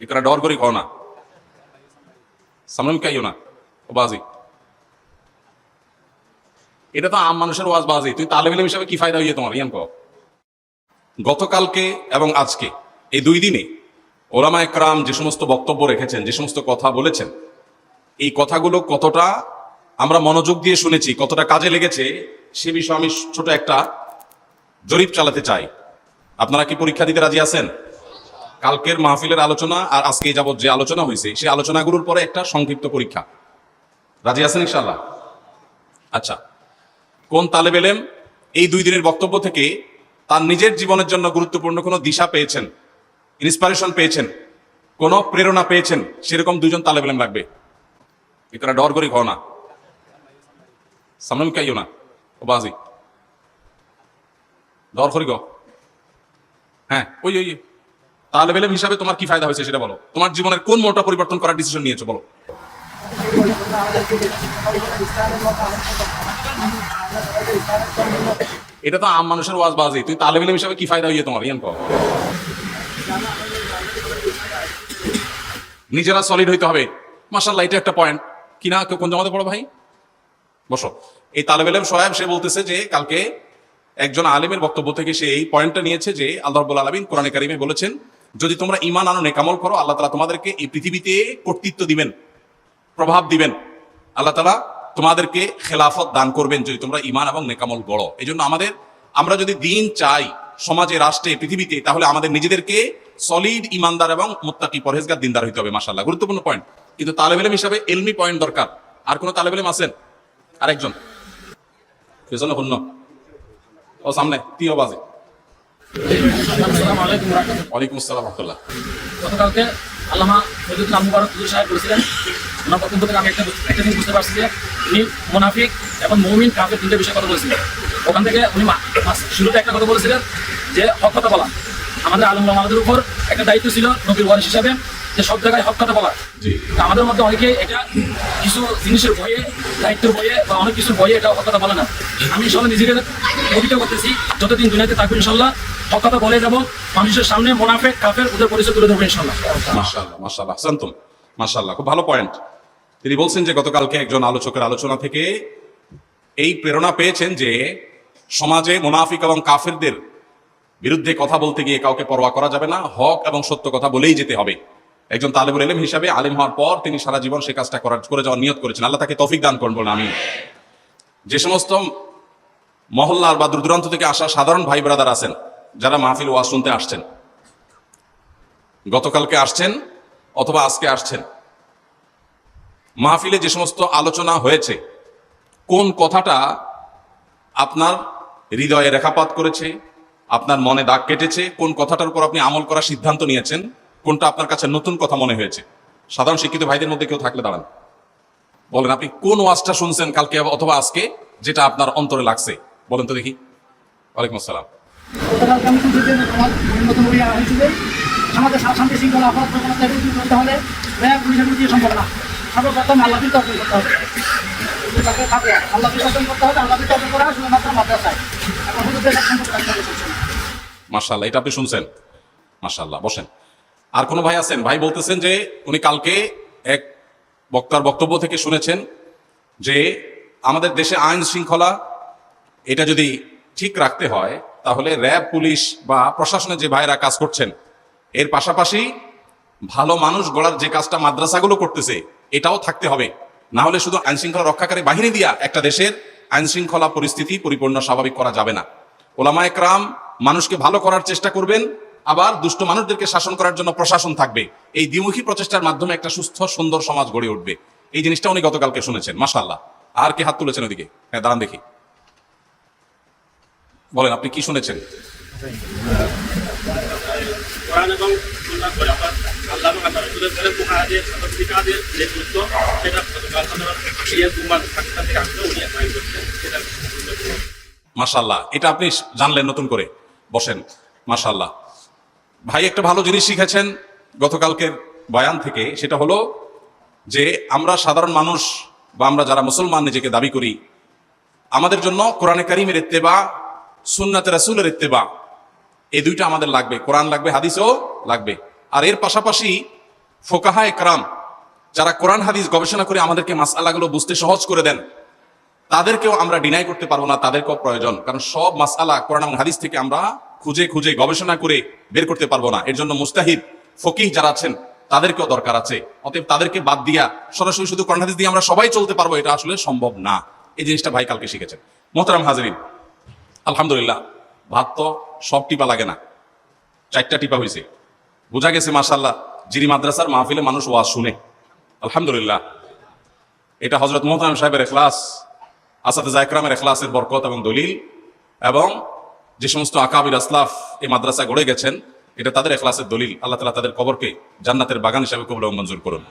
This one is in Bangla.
ইকরা ডর করে खाओ না। সামনে কেউ না বাজি। এটা তো আম মানুষের ওয়াজ বাজি। তুই তালে মিলে হিসাবে কি ফায়দা হইয়ে তোমার? ইয়ান কো গতকালকে এবং আজকে, এই দুই দিনে ওলামা একরাম যে সমস্ত বক্তব্য রেখেছেন, যে সমস্ত কথা বলেছেন, এই কথাগুলো কতটা আমরা মনোযোগ দিয়ে শুনেছি, কতটা কাজে লেগেছে, সে বিষয়ে আমি ছোট একটা জরিপ চালাতে চাই। আপনারা কি পরীক্ষা দিতে রাজি আছেন? কালকের মাহফিলের আলোচনা আর আজকে যাবত যে আলোচনা হয়েছে সেই আলোচনাগুলোর পরে একটা সংক্ষিপ্ত পরীক্ষা। রাজি আছেন ইনশাল্লাহ আচ্ছা কোন তালেব এলেম এই দুই দিনের বক্তব্য থেকে তার নিজের জীবনের জন্য গুরুত্বপূর্ণ কোনো দিশা পেয়েছেন? ইন্সপিরেশন পেয়েছেন? কোনো প্রেরণা পেয়েছেন? সেরকম দুজন তালেব এলেম লাগবে। এটা ডর করি খাও না। সামনে কাইও না। ও বাজি। ডর করি গ হ্যাঁ ওই ওই ওই। তালেব এলেম হিসাবে তোমার কি ফায়দা হয়েছে সেটা বলো। তোমার জীবনের কোন মোটা পরিবর্তন করার ডিসিশন নিয়েছো, বলো। এটা তো আম মানুষের ওয়াজ বাজি। তুই তালেব ইলম হিসাবে কি ফায়দা হইয়ে তোমার, ইয়ান নিজেরা সলিড হইতে হবে। মাসাল্লাহ এটা একটা পয়েন্ট কিনা কেউ কোন জমাতে পড়ো ভাই? বসো। এই তালেব ইলম সোহেব সে বলতেছে যে, কালকে একজন আলেমের বক্তব্য থেকে সে এই পয়েন্টটা নিয়েছে যে, আল্লাহ রব্বুল আলমিন কোরআনে কারিমে বলেছেন যদি তোমরা ইমান আনো, নেকামল করো, আল্লাহ তালা তোমাদেরকে এই পৃথিবীতে কর্তৃত্ব দিবেন, প্রভাব দিবেন। আল্লাহ তালা তোমাদেরকে খেলাফত দান করবেন যদি তোমরা ইমান এবং নেকামল গড়ো। এই জন্য আমাদের, আমরা যদি দিন চাই সমাজে, রাষ্ট্রে, পৃথিবীতে, তাহলে আমাদের নিজেদেরকে সলিড ইমানদার এবং মোত্তাকি পরহেজগার দিনদার হইতে হবে মাসাল্লাহ গুরুত্বপূর্ণ পয়েন্ট কিন্তু তালেবেলেম হিসাবে এলমি পয়েন্ট দরকার। আর কোনো তালেবেলেম আছেন? আরেকজন। পেছনে শূন্য। ও সামনে তিও বাজে। ওয়ালাইকুম আসসালাম রহমতুল্লাহ। গতকালকে আল্লামা ফজলুল আল হুজুর সাহেব বলেছিলেন ওনার বক্তব্য থেকে আমি একটা একটা জিনিস বুঝতে পারছি যে উনি মোনাফিক এবং মৌমিন কাফের তিনটে বিষয়ে কথা বলেছিলেন। ওখান থেকে উনি শুরুতে একটা কথা বলেছিলেন যে হক কথা বলা। আমাদের আলম আমাদের উপর একটা দায়িত্ব ছিল নবীর ওয়ারিস হিসাবে যে সব জায়গায় হক কথা বলা। আমাদের মধ্যে অনেকে এটা কিছু জিনিসের বইয়ে দায়িত্বের বইয়ে বা অনেক কিছুর বইয়ে এটা হক কথা বলে না। আমি ইনশাল্লাহ নিজেকে অভিজ্ঞ করতেছি। যতদিন দুনিয়াতে থাকব ইনশাল্লাহ বলে যাব, মানুষের সামনে মোনাফেক কাফের ওদের পরিচয় তুলে ইনশাল্লাহ মাশাল্লাহ মাশাল্লাহ মাশাল্লাহ খুব ভালো পয়েন্ট তিনি বলছেন যে গতকালকে একজন আলোচকের আলোচনা থেকে এই প্রেরণা পেয়েছেন যে সমাজে মুনাফিক এবং কাফেরদের বিরুদ্ধে কথা বলতে গিয়ে কাউকে পরোয়া করা যাবে না, হক এবং সত্য কথা বলেই যেতে হবে। একজন তালেবুল এলেম হিসাবে আলিম হওয়ার পর তিনি সারা জীবন সে কাজটা করার করে যাওয়ার নিয়ত করেছেন। আল্লাহ তাকে তফিক দান করুন বলে আমি যে সমস্ত মহল্লার বা দূর দূরান্ত থেকে আসা সাধারণ ভাই ব্রাদার আছেন যারা মাহফিল ওয়াজ শুনতে আসছেন। গতকালকে আসছেন অথবা আজকে আসছেন। মাহফিলে যে সমস্ত আলোচনা হয়েছে, কোন কথাটা আপনার হৃদয়ে রেখাপাত করেছে, আপনার মনে দাগ কেটেছে, কোন কথাটার উপর আপনি আমল করার সিদ্ধান্ত নিয়েছেন, কোনটা আপনার কাছে নতুন কথা মনে হয়েছে। সাধারণ শিক্ষিত ভাইদের মধ্যে কেউ থাকলে দাঁড়ান। বলেন, আপনি কোন ওয়াজটা শুনছেন কালকে অথবা আজকে, যেটা আপনার অন্তরে লাগছে? বলেন তো দেখি। ওয়ালাইকুম আসসালাম। গতকালকে আমি যে নতুন বই আনা হয়েছে যে আমাদের শান্তি শৃঙ্খলা অপরাধ করতে হলে র্যাব, পুলিশের দিয়ে সম্ভব না সর্বপ্রথম আল্লাহ করতে হবে। আল্লাহ করতে হবে এটা আপনি শুনছেন? মার্শাল্লাহ বসেন। আর কোনো ভাই আছেন? ভাই বলতেছেন যে উনি কালকে এক বক্তার বক্তব্য থেকে শুনেছেন যে আমাদের দেশে আইন শৃঙ্খলা, এটা যদি ঠিক রাখতে হয় তাহলে র্যাব, পুলিশ বা প্রশাসনে যে ভাইরা কাজ করছেন, এর পাশাপাশি ভালো মানুষ গড়ার যে কাজটা মাদ্রাসাগুলো করতেছে, এটাও থাকতে হবে। না হলে শুধু আইন শৃঙ্খলা রক্ষাকারী বাহিনী দিয়া একটা দেশের আইন শৃঙ্খলা পরিস্থিতি পরিপূর্ণ স্বাভাবিক করা যাবে না। ওলামা একরাম মানুষকে ভালো করার চেষ্টা করবেন, আবার দুষ্ট মানুষদেরকে শাসন করার জন্য প্রশাসন থাকবে। এই দ্বিমুখী প্রচেষ্টার মাধ্যমে একটা সুস্থ, সুন্দর সমাজ গড়ে উঠবে। এই জিনিসটা উনি গতকালকে শুনেছেন মাসাল্লাহ আর কি হাত তুলেছেন ওদিকে হ্যাঁ দাঁড়ান দেখি। বলেন, আপনি কি শুনেছেন? মাশাল্লাহ এটা আপনি জানলেন নতুন করে। বসেন মাশাল্লাহ ভাই, একটা ভালো জিনিস শিখেছেন গতকালকের বয়ান থেকে, সেটা হলো যে আমরা সাধারণ মানুষ বা আমরা যারা মুসলমান নিজেকে দাবি করি, আমাদের জন্য কোরআনে কারিমের ইত্তেবা সুন্নাত রাসূলের ইত্তেবা। এই দুইটা আমাদের লাগবে। কোরআন লাগবে, হাদিসও লাগবে। আর এর পাশাপাশি ফোকাহা একরাম, যারা কোরআন, হাদিস গবেষণা করে আমাদেরকে মাসালাগুলো বুঝতে সহজ করে দেন, তাদেরকেও আমরা ডিনাই করতে পারব না, তাদেরকেও প্রয়োজন। কারণ সব মাসালা কোরআন এবং হাদিস থেকে আমরা খুঁজে খুঁজে গবেষণা করে বের করতে পারব না। এর জন্য মুস্তাহিদ, ফকিহ যারা আছেন, তাদেরকেও দরকার আছে। অতএব তাদেরকে বাদ দিয়া সরাসরি শুধু কোরআন, হাদিস দিয়ে আমরা সবাই চলতে পারব, এটা আসলে সম্ভব না। এই জিনিসটা ভাই কালকে শিখেছেন। মোহতারাম হাজরিন আলহামদুলিল্লাহ, ভাত তো সব টিপা লাগে না। চারটা টিপা হয়েছে বোঝা গেছে মাসাল্লাহ জিরি মাদ্রাসার মাহফিলে মানুষ ওয়াজ শুনে। আলহামদুলিল্লাহ। এটা হজরত মোহতারাম সাহেবের এখলাস, আসাদে জায়করামের এখলাসের বরকত এবং দলিল এবং যে সমস্ত আকাবির আসলাফ এই মাদ্রাসা গড়ে গেছেন, এটা তাদের এখলাসের দলিল। আল্লাহ তালা তাদের কবরকে জান্নাতের বাগান হিসাবে কবল মঞ্জুর করুন।